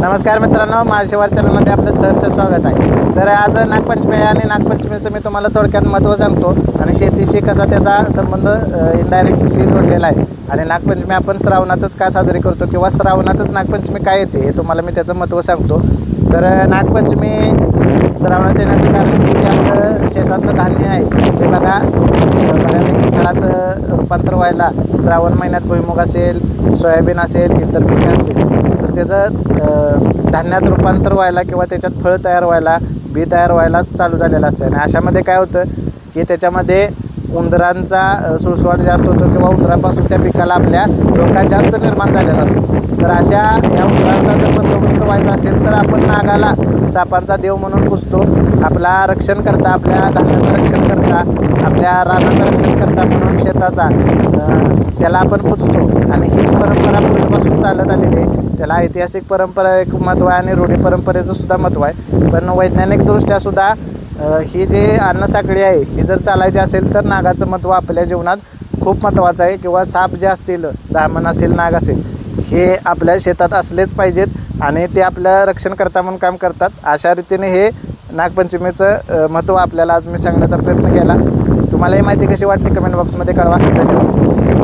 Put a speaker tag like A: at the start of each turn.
A: नमस्कार मित्रांनो माझ्या चॅनलमध्ये आपलं सरचं स्वागत आहे. तर आज नागपंचमी आहे आणि नागपंचमीचं मी तुम्हाला थोडक्यात महत्त्व सांगतो. आणि शेतीशी कसा त्याचा संबंध इनडायरेक्टली जोडलेला आहे. आणि नागपंचमी आपण श्रावणातच का साजरी करतो किंवा श्रावणातच नागपंचमी काय येते हे तुम्हाला मी त्याचं महत्त्व सांगतो. तर नागपंचमी श्रावणात येण्याचं कारण की जे आपलं शेतातलं धान्य आहे ते बघा बऱ्यापैकी काळात रूपांतर व्हायला श्रावण महिन्यात भुईमुग असेल सोयाबीन असेल इतर पिके असतील. तर त्याचं धान्यात रूपांतर व्हायला किंवा त्याच्यात फळ तयार व्हायला बी तयार व्हायलाच चालू झालेलं असतं. आणि अशामध्ये काय होतं की त्याच्यामध्ये उंदरांचा अ, सुळसुळाट जास्त होतो किंवा उंदरापासून त्या पिकाला आपल्या धोका जास्त निर्माण झालेला असतो. तर अशा या उंदरांचा जर बंदोबस्त व्हायचा असेल तर आपण नागाला सापांचा देव म्हणून पुजतो. आपला रक्षण करता आपल्या धान्याचं रक्षण करता आपल्या रानाचं रक्षण करता म्हणून शेताचा त्याला आपण पुजतो. आणि हीच परंपरा पूर्वीपासून चालत आलेली आहे. त्याला ऐतिहासिक परंपरा एक महत्त्व आहे आणि रूढी परंपरेचं सुद्धा महत्त्व आहे. पण वैज्ञानिकदृष्ट्या सुद्धा ही जी अन्नसाखळी आहे ही जर चालायची असेल तर नागाचं महत्त्व आपल्या जीवनात खूप महत्त्वाचं आहे. किंवा साप जे असतील ब्राह्मण असेल नाग असेल हे आपल्या शेतात असलेच पाहिजेत आणि ते आपलं रक्षण करता म्हणून काम करतात. अशा रीतीने हे नागपंचमीचं महत्त्व आपल्याला आज मी सांगण्याचा प्रयत्न केला. तुम्हाला ही माहिती कशी वाटली? कमेंट बॉक्समध्ये कळवा. धन्यवाद.